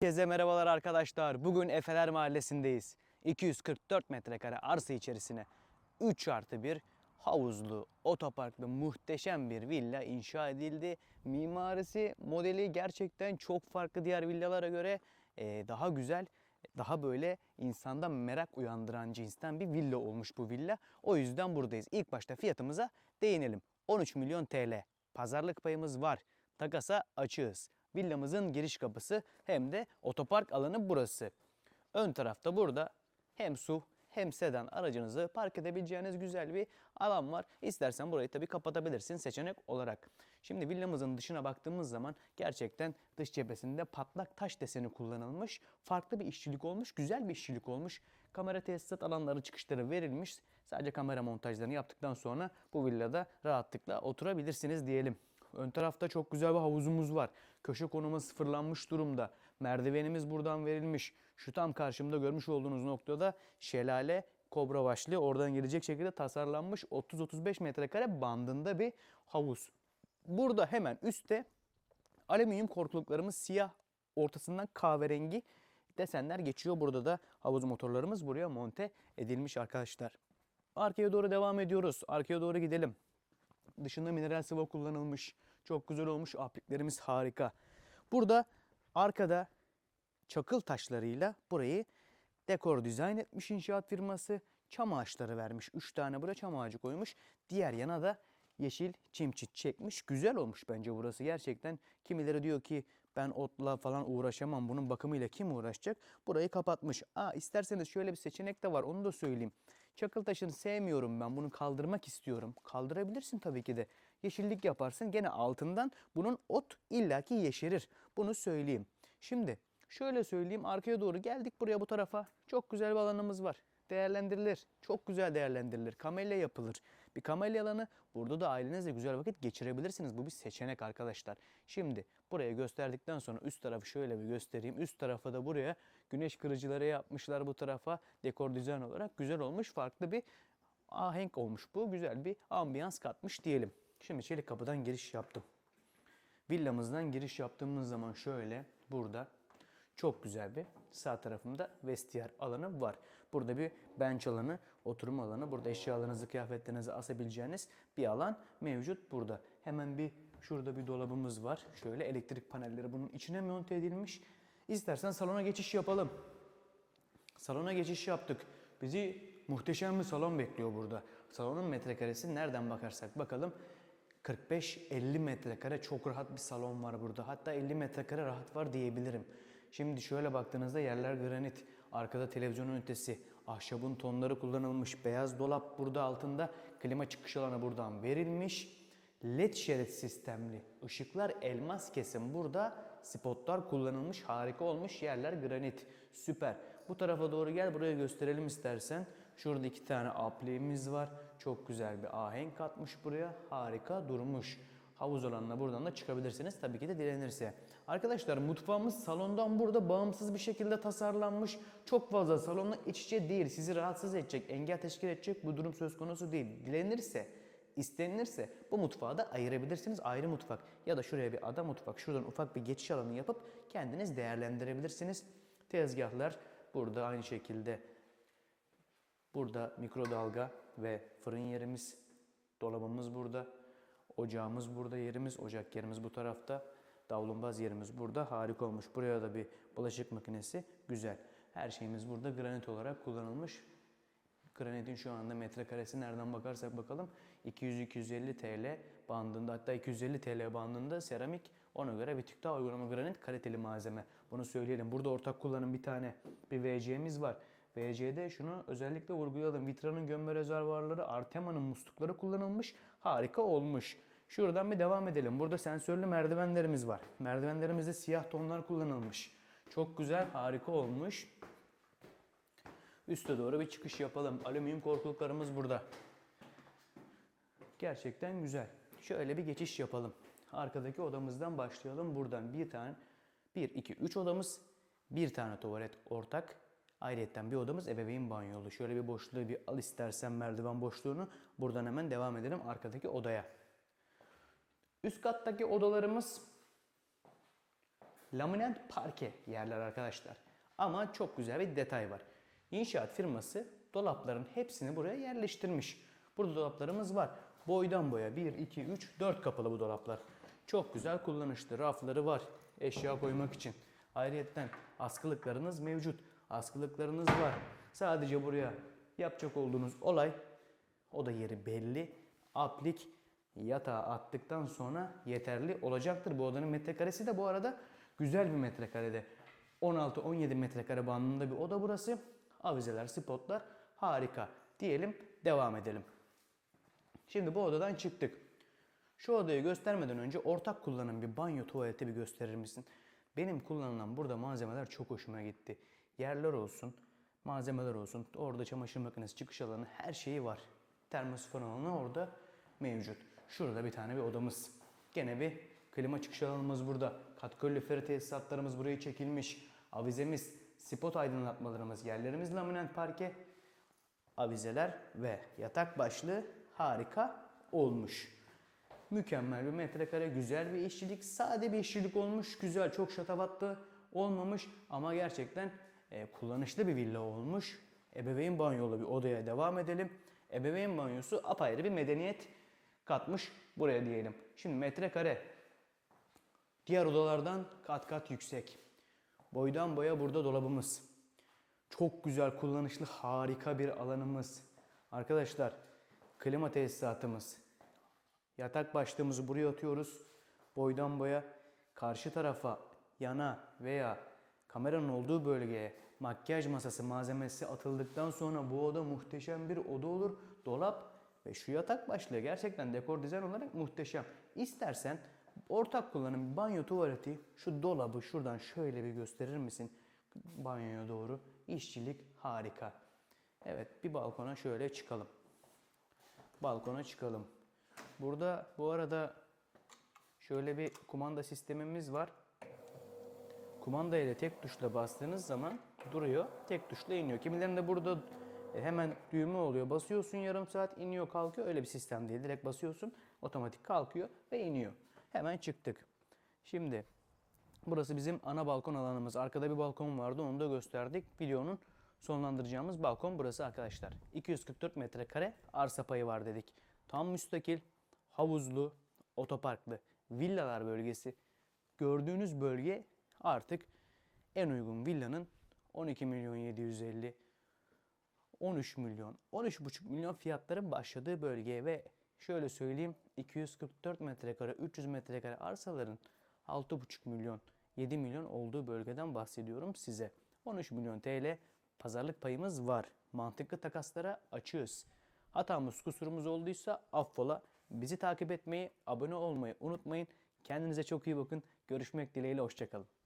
Herkese merhabalar arkadaşlar. Bugün Efeler Mahallesi'ndeyiz. 244 metrekare arsa içerisine 3 artı 1 havuzlu, otoparklı muhteşem bir villa inşa edildi. Mimarisi, modeli gerçekten çok farklı diğer villalara göre Ee, daha güzel, daha böyle insanda merak uyandıran cinsten bir villa olmuş bu villa. O yüzden buradayız. İlk başta fiyatımıza değinelim. 13 milyon TL. Pazarlık payımız var. Takasa açığız. Villamızın giriş kapısı hem de otopark alanı burası. Ön tarafta burada hem su hem sedan aracınızı park edebileceğiniz güzel bir alan var. İstersen burayı tabii kapatabilirsin seçenek olarak. Şimdi villamızın dışına baktığımız zaman gerçekten dış cephesinde patlak taş deseni kullanılmış. Farklı bir işçilik olmuş, güzel bir işçilik olmuş. Kamera tesisat alanları çıkışları verilmiş. Sadece kamera montajlarını yaptıktan sonra bu villada rahatlıkla oturabilirsiniz diyelim. Ön tarafta çok güzel bir havuzumuz var. Köşe konumu sıfırlanmış durumda. Merdivenimiz buradan verilmiş. Şu tam karşımda görmüş olduğunuz noktada şelale kobra başlı oradan gelecek şekilde tasarlanmış 30-35 metrekare bandında bir havuz. Burada hemen üstte alüminyum korkuluklarımız siyah ortasından kahverengi desenler geçiyor. Burada da havuz motorlarımız buraya monte edilmiş arkadaşlar. Arkaya doğru devam ediyoruz. Arkaya doğru gidelim. Dışında mineral sıvı kullanılmış. Çok güzel olmuş. Apliklerimiz harika. Burada arkada çakıl taşlarıyla burayı dekor dizayn etmiş inşaat firması. Çam ağaçları vermiş. 3 tane buraya çam ağacı koymuş. Diğer yana da yeşil çim çit çekmiş. Güzel olmuş bence burası gerçekten. Kimileri diyor ki ben otla falan uğraşamam. Bunun bakımıyla kim uğraşacak? Burayı kapatmış. Aa isterseniz şöyle bir seçenek de var. Onu da söyleyeyim. Çakıl taşını sevmiyorum ben. Bunu kaldırmak istiyorum. Kaldırabilirsin tabii ki de. Yeşillik yaparsın. Gene altından bunun ot illaki yeşerir. Bunu söyleyeyim. Şimdi şöyle söyleyeyim. Arkaya doğru geldik buraya bu tarafa. Çok güzel bir alanımız var değerlendirilir. Çok güzel değerlendirilir. Kamelya yapılır. Bir kamelya alanı burada da ailenizle güzel vakit geçirebilirsiniz. Bu bir seçenek arkadaşlar. Şimdi buraya gösterdikten sonra üst tarafı şöyle bir göstereyim. Üst tarafa da buraya güneş kırıcıları yapmışlar bu tarafa. Dekor dizayn olarak güzel olmuş. Farklı bir ahenk olmuş bu. Güzel bir ambiyans katmış diyelim. Şimdi çelik kapıdan giriş yaptım. Villamızdan giriş yaptığımız zaman şöyle burada çok güzel bir sağ tarafımda vestiyer alanı var. Burada bir bench alanı, oturma alanı, burada eşyalarınızı, kıyafetlerinizi asabileceğiniz bir alan mevcut burada. Hemen bir şurada bir dolabımız var. Şöyle elektrik panelleri bunun içine monte edilmiş. İstersen salona geçiş yapalım. Salona geçiş yaptık. Bizi muhteşem bir salon bekliyor burada. Salonun metrekaresi nereden bakarsak bakalım 45-50 metrekare çok rahat bir salon var burada. Hatta 50 metrekare rahat var diyebilirim. Şimdi şöyle baktığınızda yerler granit, arkada televizyon ünitesi, ahşabın tonları kullanılmış, beyaz dolap burada altında, klima çıkış alanı buradan verilmiş. LED şerit sistemli ışıklar elmas kesim burada spotlar kullanılmış harika olmuş yerler granit süper. Bu tarafa doğru gel buraya gösterelim istersen. Şurada iki tane apliğimiz var. Çok güzel bir ahenk katmış buraya harika durmuş. Havuz alanına buradan da çıkabilirsiniz tabii ki de dilenirse. Arkadaşlar mutfağımız salondan burada bağımsız bir şekilde tasarlanmış. Çok fazla salonla iç içe değil. Sizi rahatsız edecek, engel teşkil edecek bu durum söz konusu değil. Dilenirse İstenilirse bu mutfağı da ayırabilirsiniz ayrı mutfak ya da şuraya bir ada mutfak şuradan ufak bir geçiş alanı yapıp kendiniz değerlendirebilirsiniz. Tezgahlar burada aynı şekilde burada mikrodalga ve fırın yerimiz, dolabımız burada, ocağımız burada yerimiz, ocak yerimiz bu tarafta, davlumbaz yerimiz burada harika olmuş. Buraya da bir bulaşık makinesi güzel. Her şeyimiz burada granit olarak kullanılmış. Granitin şu anda metrekaresi nereden bakarsak bakalım 200-250 TL bandında hatta 250 TL bandında seramik ona göre bir tık daha uygulama granit kaliteli malzeme. Bunu söyleyelim. Burada ortak kullanım bir tane bir VC'miz var. VC'de şunu özellikle vurgulayalım. Vitra'nın gömme rezervuarları, Artema'nın muslukları kullanılmış. Harika olmuş. Şuradan bir devam edelim. Burada sensörlü merdivenlerimiz var. Merdivenlerimizde siyah tonlar kullanılmış. Çok güzel, harika olmuş. Üste doğru bir çıkış yapalım. Alüminyum korkuluklarımız burada. Gerçekten güzel. Şöyle bir geçiş yapalım. Arkadaki odamızdan başlayalım. Buradan bir tane, bir, iki, üç odamız, bir tane tuvalet ortak. Ayrıca bir odamız ebeveyn banyolu. Şöyle bir boşluğu bir al istersen merdiven boşluğunu. Buradan hemen devam edelim arkadaki odaya. Üst kattaki odalarımız laminat parke yerler arkadaşlar. Ama çok güzel bir detay var. İnşaat firması dolapların hepsini buraya yerleştirmiş. Burada dolaplarımız var. Boydan boya 1, 2, 3, 4 kapılı bu dolaplar. Çok güzel kullanışlı. Rafları var eşya koymak için. Ayrıyeten askılıklarınız mevcut. Askılıklarınız var. Sadece buraya yapacak olduğunuz olay o da yeri belli. Aplik yatağa attıktan sonra yeterli olacaktır. Bu odanın metrekaresi de bu arada güzel bir metrekarede. 16-17 metrekare bandında bir oda burası. Avizeler, spotlar harika. Diyelim devam edelim. Şimdi bu odadan çıktık. Şu odayı göstermeden önce ortak kullanım bir banyo tuvaleti bir gösterir misin? Benim kullanılan burada malzemeler çok hoşuma gitti. Yerler olsun, malzemeler olsun. Orada çamaşır makinesi, çıkış alanı her şeyi var. Termosifon alanı orada mevcut. Şurada bir tane bir odamız. Gene bir klima çıkış alanımız burada. Kat kaloriferi tesisatlarımız buraya çekilmiş. Avizemiz, spot aydınlatmalarımız, yerlerimiz laminat parke, avizeler ve yatak başlığı harika olmuş. Mükemmel bir metrekare, güzel bir işçilik, sade bir işçilik olmuş, güzel, çok şatafatlı olmamış ama gerçekten e, kullanışlı bir villa olmuş. Ebeveyn banyolu bir odaya devam edelim. Ebeveyn banyosu apayrı bir medeniyet katmış buraya diyelim. Şimdi metrekare diğer odalardan kat kat yüksek. Boydan boya burada dolabımız. Çok güzel kullanışlı harika bir alanımız. Arkadaşlar klima tesisatımız. Yatak başlığımızı buraya atıyoruz. Boydan boya karşı tarafa yana veya kameranın olduğu bölgeye makyaj masası malzemesi atıldıktan sonra bu oda muhteşem bir oda olur. Dolap ve şu yatak başlığı gerçekten dekor dizayn olarak muhteşem. İstersen ortak kullanım banyo tuvaleti şu dolabı şuradan şöyle bir gösterir misin? Banyoya doğru. İşçilik harika. Evet bir balkona şöyle çıkalım. Balkona çıkalım. Burada bu arada şöyle bir kumanda sistemimiz var. Kumanda ile tek tuşla bastığınız zaman duruyor. Tek tuşla iniyor. Kimilerinde burada e, hemen düğme oluyor. Basıyorsun yarım saat iniyor kalkıyor. Öyle bir sistem değil. Direkt basıyorsun otomatik kalkıyor ve iniyor. Hemen çıktık. Şimdi burası bizim ana balkon alanımız. Arkada bir balkon vardı onu da gösterdik. Videonun sonlandıracağımız balkon burası arkadaşlar. 244 metrekare arsa payı var dedik. Tam müstakil, havuzlu, otoparklı, villalar bölgesi. Gördüğünüz bölge artık en uygun villanın 12 milyon 750 13 milyon, 13,5 milyon fiyatların başladığı bölge ve şöyle söyleyeyim 244 metrekare, 300 metrekare arsaların 6,5 milyon, 7 milyon olduğu bölgeden bahsediyorum size. 13 milyon TL pazarlık payımız var. Mantıklı takaslara açığız. Hatamız kusurumuz olduysa affola. Bizi takip etmeyi, abone olmayı unutmayın. Kendinize çok iyi bakın. Görüşmek dileğiyle hoşçakalın.